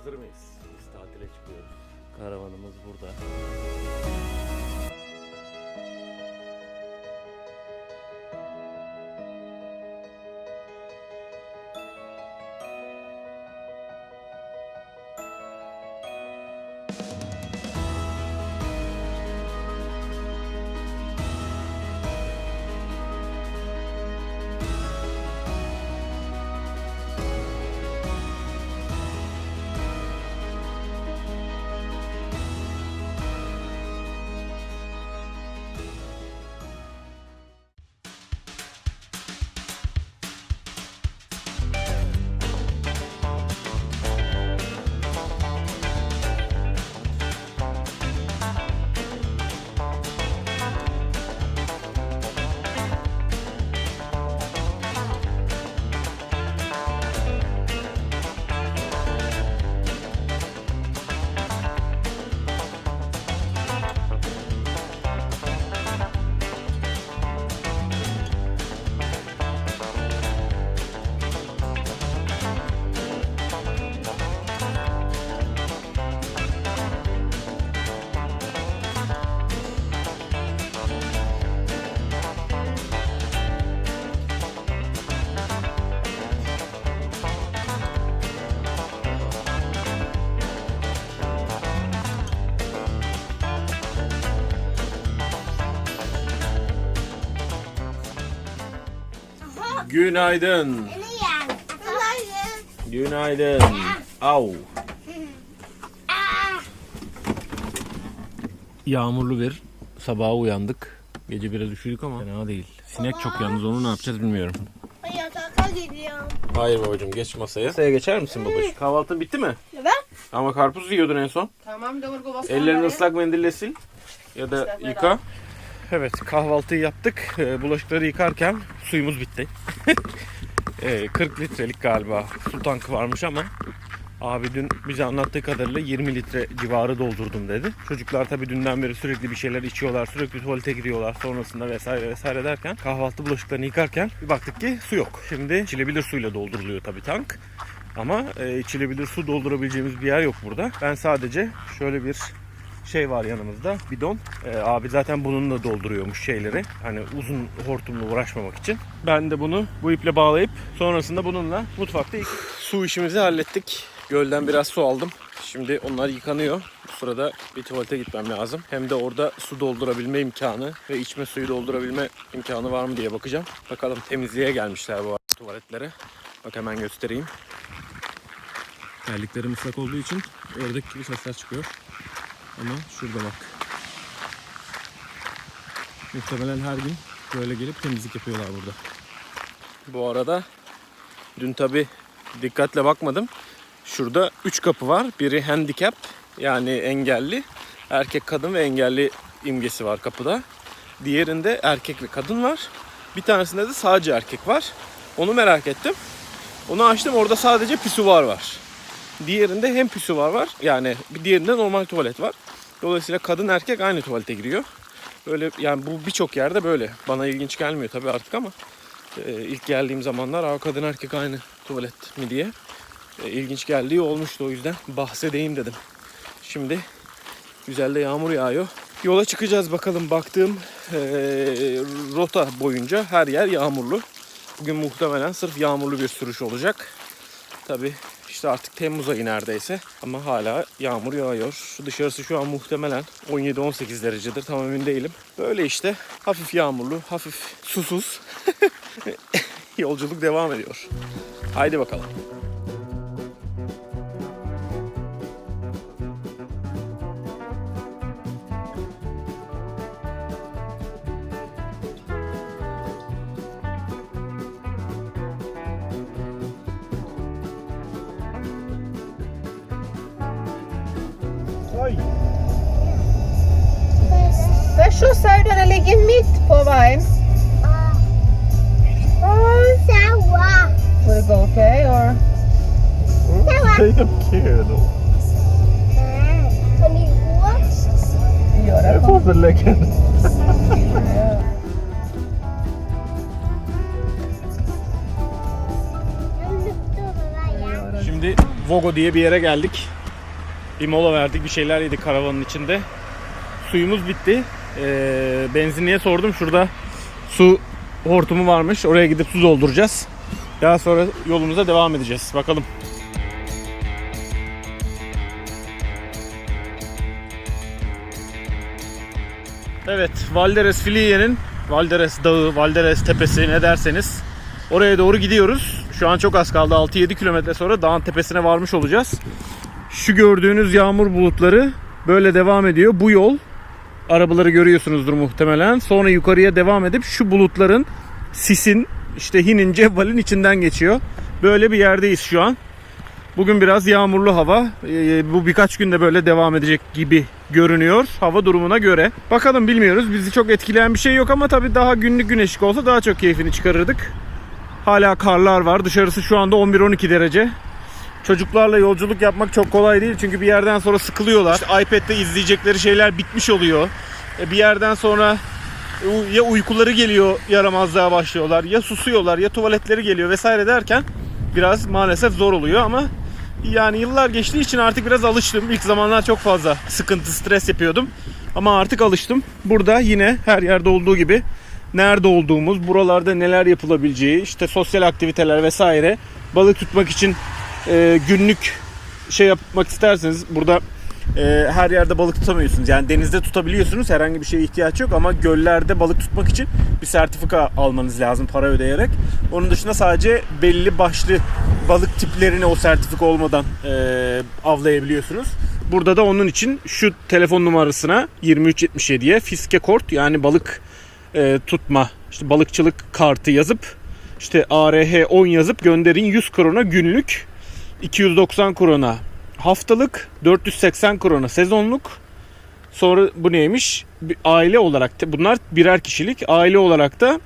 Hazır mıyız? Biz tatile çıkıyoruz. Karavanımız burada. Günaydın. Günaydın. Au. Yağmurlu bir sabaha uyandık. Gece biraz üşüdük ama fena değil. Sinek çok yalnız onu ne yapacağız bilmiyorum. Yatağa gidiyorum. Hayır babacığım geç masaya. Masaya geçer misin babacığım? Kahvaltın bitti mi? Evet. Ama karpuz yiyordun en son. Tamam bas. Ellerini ıslak mendille sil. Ya da yıka. Evet kahvaltıyı yaptık. Ee, Bulaşıkları yıkarken suyumuz bitti. Ee, 40 litrelik galiba su tankı varmış ama abi dün bize anlattığı kadarıyla 20 litre civarı doldurdum dedi. Çocuklar tabii dünden beri sürekli bir şeyler içiyorlar, sürekli tuvalete giriyorlar sonrasında vesaire vesaire derken kahvaltı bulaşıklarını yıkarken bir baktık ki su yok. Şimdi içilebilir suyla dolduruluyor tabii tank. Ama e, içilebilir su doldurabileceğimiz bir yer yok burada. Ben sadece şöyle bir şey var yanımızda bidon. Ee, abi zaten bununla dolduruyormuş şeyleri. Hani uzun hortumla uğraşmamak için. Ben de bunu bu iple bağlayıp sonrasında bununla mutfakta yık- su işimizi hallettik. Gölden biraz su aldım. Şimdi onlar yıkanıyor. Bu sırada bir tuvalete gitmem lazım. Hem de orada su doldurabilme imkanı ve içme suyu doldurabilme imkanı var mı diye bakacağım. Bakalım temizliğe gelmişler bu tuvaletlere. Bak hemen göstereyim. Terliklerim ıslak olduğu için ördek gibi sesler çıkıyor. Ama şurada bak. Muhtemelen her gün böyle gelip temizlik yapıyorlar burada. Bu arada dün tabi dikkatle bakmadım. Şurada 3 kapı var. Biri handicap yani engelli. Erkek, kadın ve engelli imgesi var kapıda. Diğerinde erkek ve kadın var. Bir tanesinde de sadece erkek var. Onu merak ettim. Onu açtım orada sadece pisuvar var. Diğerinde hem pisuvar var yani bir diğerinde normal tuvalet var. Dolayısıyla kadın erkek aynı tuvalete giriyor. Böyle yani bu birçok yerde böyle. Bana ilginç gelmiyor tabii artık ama e, ilk geldiğim zamanlar Aa, kadın erkek aynı tuvalet mi diye e, ilginç geldiği olmuştu o yüzden bahsedeyim dedim. Şimdi güzel de yağmur yağıyor. Yola çıkacağız bakalım baktığım e, rota boyunca her yer yağmurlu. Bugün muhtemelen sırf yağmurlu bir sürüş olacak. Tabi işte artık Temmuz ayı neredeyse ama hala yağmur yağıyor. Dışarısı şu an muhtemelen 17-18 derecedir tam emin değilim. Böyle işte hafif yağmurlu, hafif susuz yolculuk devam ediyor. Haydi bakalım. Där skjutsar den ligger mitt på vägen. Will it go okay or? They don't care though. Gör det. varför lägger Şimdi Vogo diye bir yere geldik. Bir mola verdik, bir şeyler yedik karavanın içinde. Suyumuz bitti. Ee, benzinliğe sordum. Şurada su hortumu varmış. Oraya gidip su dolduracağız. Daha sonra yolumuza devam edeceğiz. Bakalım. Evet, Valderes Filiye'nin Valderes Dağı, Valderes Tepesi ne derseniz oraya doğru gidiyoruz. Şu an çok az kaldı. 6-7 kilometre sonra dağın tepesine varmış olacağız. Şu gördüğünüz yağmur bulutları böyle devam ediyor. Bu yol arabaları görüyorsunuzdur muhtemelen. Sonra yukarıya devam edip şu bulutların sisin işte Hinin Cevval'in içinden geçiyor. Böyle bir yerdeyiz şu an. Bugün biraz yağmurlu hava. Ee, bu birkaç günde böyle devam edecek gibi görünüyor hava durumuna göre. Bakalım bilmiyoruz. Bizi çok etkileyen bir şey yok ama tabii daha günlük güneşlik olsa daha çok keyfini çıkarırdık. Hala karlar var. Dışarısı şu anda 11-12 derece. Çocuklarla yolculuk yapmak çok kolay değil çünkü bir yerden sonra sıkılıyorlar. İşte iPad'de izleyecekleri şeyler bitmiş oluyor. E, Bir yerden sonra ya uykuları geliyor yaramazlığa başlıyorlar ya susuyorlar ya tuvaletleri geliyor vesaire derken biraz maalesef zor oluyor ama yani yıllar geçtiği için artık biraz alıştım. İlk zamanlar çok fazla sıkıntı, stres yapıyordum. Ama artık alıştım. Burada yine her yerde olduğu gibi nerede olduğumuz, buralarda neler yapılabileceği, işte sosyal aktiviteler vesaire, balık tutmak için e, günlük şey yapmak isterseniz burada e, her yerde balık tutamıyorsunuz. Yani denizde tutabiliyorsunuz. Herhangi bir şeye ihtiyaç yok ama göllerde balık tutmak için bir sertifika almanız lazım para ödeyerek. Onun dışında sadece belli başlı balık tiplerini o sertifika olmadan e, avlayabiliyorsunuz. Burada da onun için şu telefon numarasına 2377'ye fiske kort yani balık e, tutma işte balıkçılık kartı yazıp işte ARH 10 yazıp gönderin 100 krona günlük 290 krona haftalık 480 krona sezonluk sonra bu neymiş aile olarak da bunlar birer kişilik aile olarak da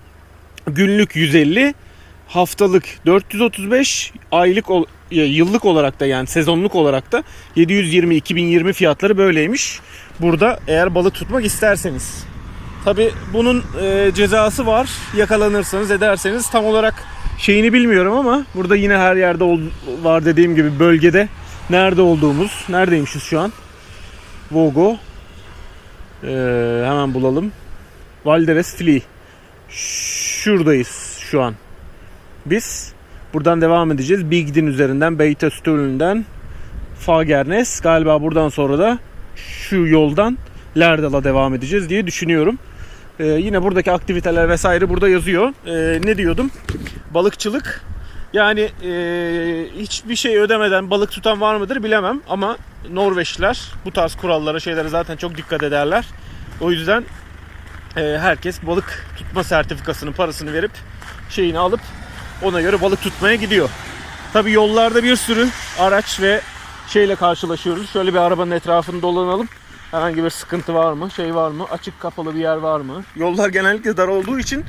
günlük 150 haftalık 435 aylık yıllık olarak da yani sezonluk olarak da 720 2020 fiyatları böyleymiş. Burada eğer balık tutmak isterseniz. Tabi bunun cezası var. Yakalanırsanız ederseniz tam olarak şeyini bilmiyorum ama burada yine her yerde var dediğim gibi bölgede nerede olduğumuz. Neredeymişiz şu an? Vogo. E, hemen bulalım. Valderes Fli. Şuradayız şu an. Biz buradan devam edeceğiz. Bigdin üzerinden Beytestölü'nden Fagernes galiba buradan sonra da şu yoldan Lerdal'a devam edeceğiz diye düşünüyorum. Ee, yine buradaki aktiviteler vesaire burada yazıyor. Ee, ne diyordum? Balıkçılık. Yani e, hiçbir şey ödemeden balık tutan var mıdır bilemem ama Norveçliler bu tarz kurallara şeylere zaten çok dikkat ederler. O yüzden e, herkes balık tutma sertifikasının parasını verip şeyini alıp ona göre balık tutmaya gidiyor. Tabi yollarda bir sürü araç ve şeyle karşılaşıyoruz. Şöyle bir arabanın etrafını dolanalım. Herhangi bir sıkıntı var mı? Şey var mı? Açık kapalı bir yer var mı? Yollar genellikle dar olduğu için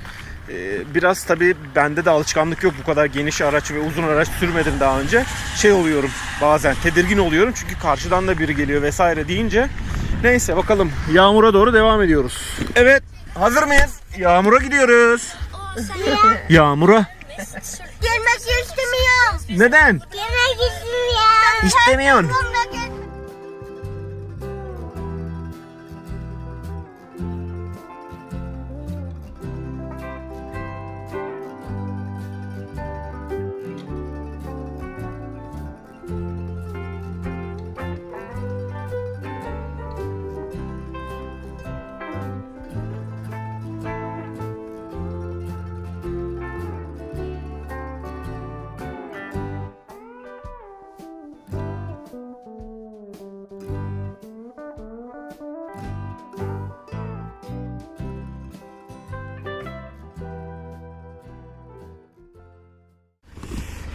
biraz tabi bende de alışkanlık yok bu kadar geniş araç ve uzun araç sürmedim daha önce. Şey oluyorum bazen tedirgin oluyorum çünkü karşıdan da biri geliyor vesaire deyince. Neyse bakalım yağmura doğru devam ediyoruz. Evet hazır mıyız? Yağmura gidiyoruz. Yağmura. Gelmek istemiyorum. Neden? Gelmek istemiyorum. İstemiyorsun.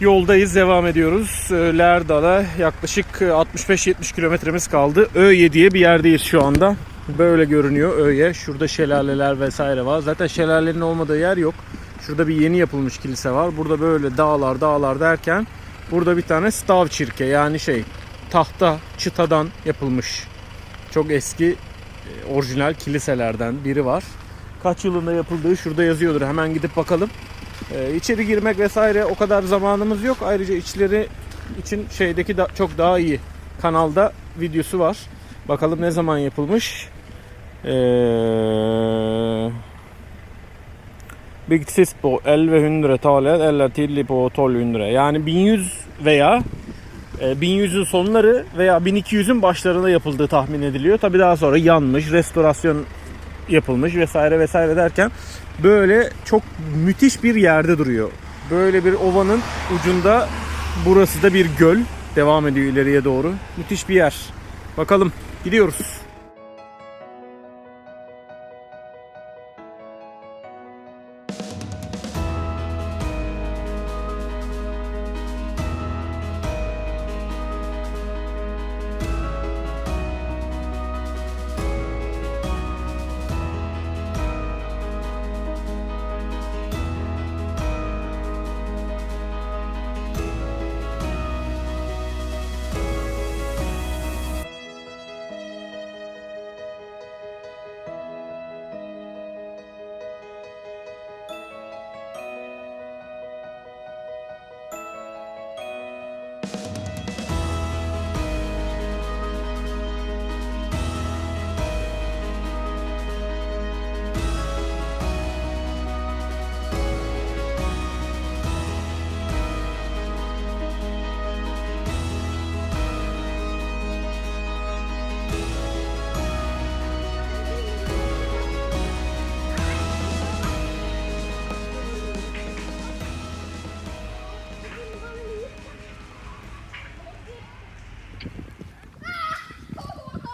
Yoldayız, devam ediyoruz. Lerdal'a yaklaşık 65-70 kilometremiz kaldı. Öye diye bir yerdeyiz şu anda. Böyle görünüyor Öye. Şurada şelaleler vesaire var. Zaten şelalenin olmadığı yer yok. Şurada bir yeni yapılmış kilise var. Burada böyle dağlar dağlar derken burada bir tane stav çirke yani şey tahta çıtadan yapılmış çok eski e, orijinal kiliselerden biri var. Kaç yılında yapıldığı şurada yazıyordur. Hemen gidip bakalım. Ee, içeri girmek vesaire o kadar zamanımız yok. Ayrıca içleri için şeydeki da, çok daha iyi. Kanalda videosu var. Bakalım ne zaman yapılmış. Ee, Byggt på 1100-talet eller tidlig på 1200. Yani 1100 veya e, 1100'ün sonları veya 1200'ün başlarında yapıldığı tahmin ediliyor. Tabi daha sonra yanmış, restorasyon yapılmış vesaire vesaire derken böyle çok müthiş bir yerde duruyor. Böyle bir ovanın ucunda burası da bir göl. Devam ediyor ileriye doğru. Müthiş bir yer. Bakalım gidiyoruz.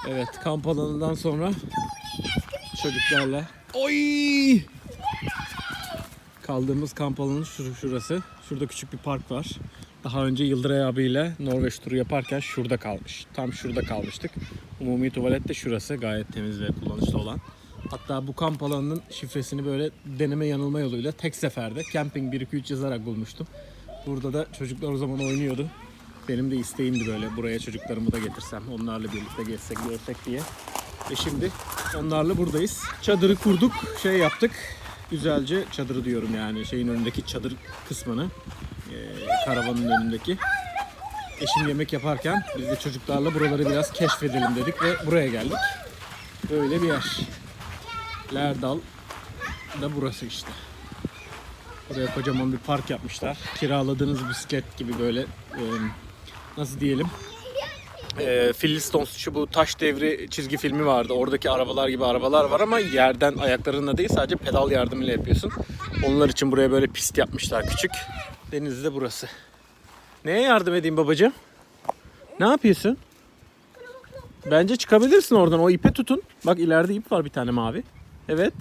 Evet kamp alanından sonra çocuklarla Oy! Kaldığımız kamp alanı şur- şurası. Şurada küçük bir park var. Daha önce Yıldıray abiyle Norveç turu yaparken şurada kalmış. Tam şurada kalmıştık. Umumi tuvalet de şurası. Gayet temiz ve kullanışlı olan. Hatta bu kamp alanının şifresini böyle deneme yanılma yoluyla tek seferde Camping 1-2-3 yazarak bulmuştum. Burada da çocuklar o zaman oynuyordu. Benim de isteğimdi böyle buraya çocuklarımı da getirsem, onlarla birlikte gezsek, görsek diye. Ve şimdi onlarla buradayız. Çadırı kurduk, şey yaptık. Güzelce çadırı diyorum yani şeyin önündeki çadır kısmını. eee, karavanın önündeki. Eşim yemek yaparken biz de çocuklarla buraları biraz keşfedelim dedik ve buraya geldik. Böyle bir yer. Lerdal da burası işte. Buraya kocaman bir park yapmışlar. Kiraladığınız bisiklet gibi böyle e, nasıl diyelim e, Flintstones şu bu taş devri çizgi filmi vardı. Oradaki arabalar gibi arabalar var ama yerden ayaklarınla değil sadece pedal yardımıyla yapıyorsun. Onlar için buraya böyle pist yapmışlar küçük. Denizde burası. Neye yardım edeyim babacığım? Ne yapıyorsun? Bence çıkabilirsin oradan. O ipe tutun. Bak ileride ip var bir tane mavi. Evet.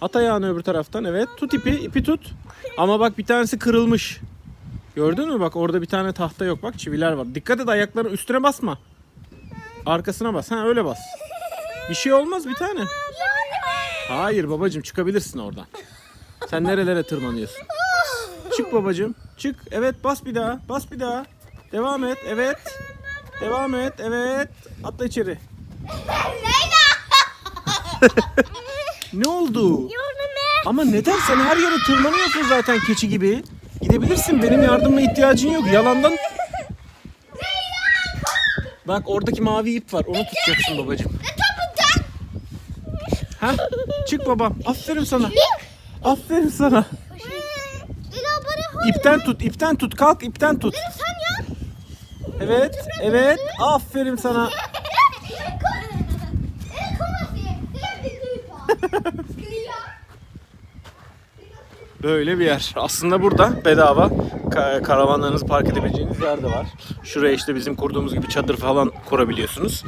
At ayağını öbür taraftan. Evet. Tut ipi. ipi tut. Ama bak bir tanesi kırılmış. Gördün mü? Bak orada bir tane tahta yok. Bak çiviler var. Dikkat et ayakların üstüne basma. Arkasına bas. Ha öyle bas. Bir şey olmaz bir tane. Hayır babacığım çıkabilirsin oradan. Sen nerelere tırmanıyorsun? Çık babacığım. Çık. Evet bas bir daha. Bas bir daha. Devam et. Evet. Devam et. Evet. Atla içeri. ne oldu? Ama neden sen her yere tırmanıyorsun zaten keçi gibi? Gidebilirsin. Benim yardıma ihtiyacın yok. Yalandan. Bak oradaki mavi ip var. Onu tutacaksın babacığım. Ha? Çık babam. Aferin sana. Aferin sana. İpten tut, ipten tut. Kalk, ipten tut. Evet, evet. Aferin sana. Böyle bir yer. Aslında burada bedava ka- karavanlarınızı park edebileceğiniz yer de var. Şuraya işte bizim kurduğumuz gibi çadır falan kurabiliyorsunuz.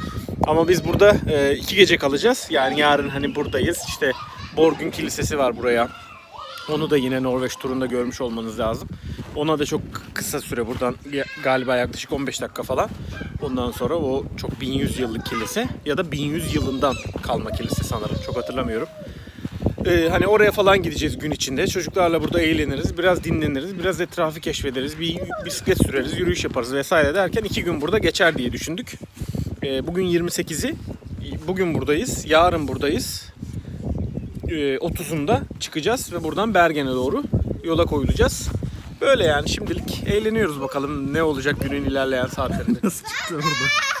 Ama biz burada e, iki gece kalacağız. Yani yarın hani buradayız. İşte Borgün Kilisesi var buraya. Onu da yine Norveç turunda görmüş olmanız lazım. Ona da çok kısa süre buradan galiba yaklaşık 15 dakika falan. Ondan sonra o çok 1100 yıllık kilise ya da 1100 yılından kalma kilise sanırım. Çok hatırlamıyorum. Ee, hani oraya falan gideceğiz gün içinde. Çocuklarla burada eğleniriz, biraz dinleniriz, biraz etrafı keşfederiz, bir bisiklet süreriz, yürüyüş yaparız vesaire derken iki gün burada geçer diye düşündük. Ee, bugün 28'i, bugün buradayız, yarın buradayız. Ee, 30'unda çıkacağız ve buradan Bergen'e doğru yola koyulacağız. Böyle yani şimdilik eğleniyoruz bakalım ne olacak günün ilerleyen saatlerinde. Nasıl çıktı burada?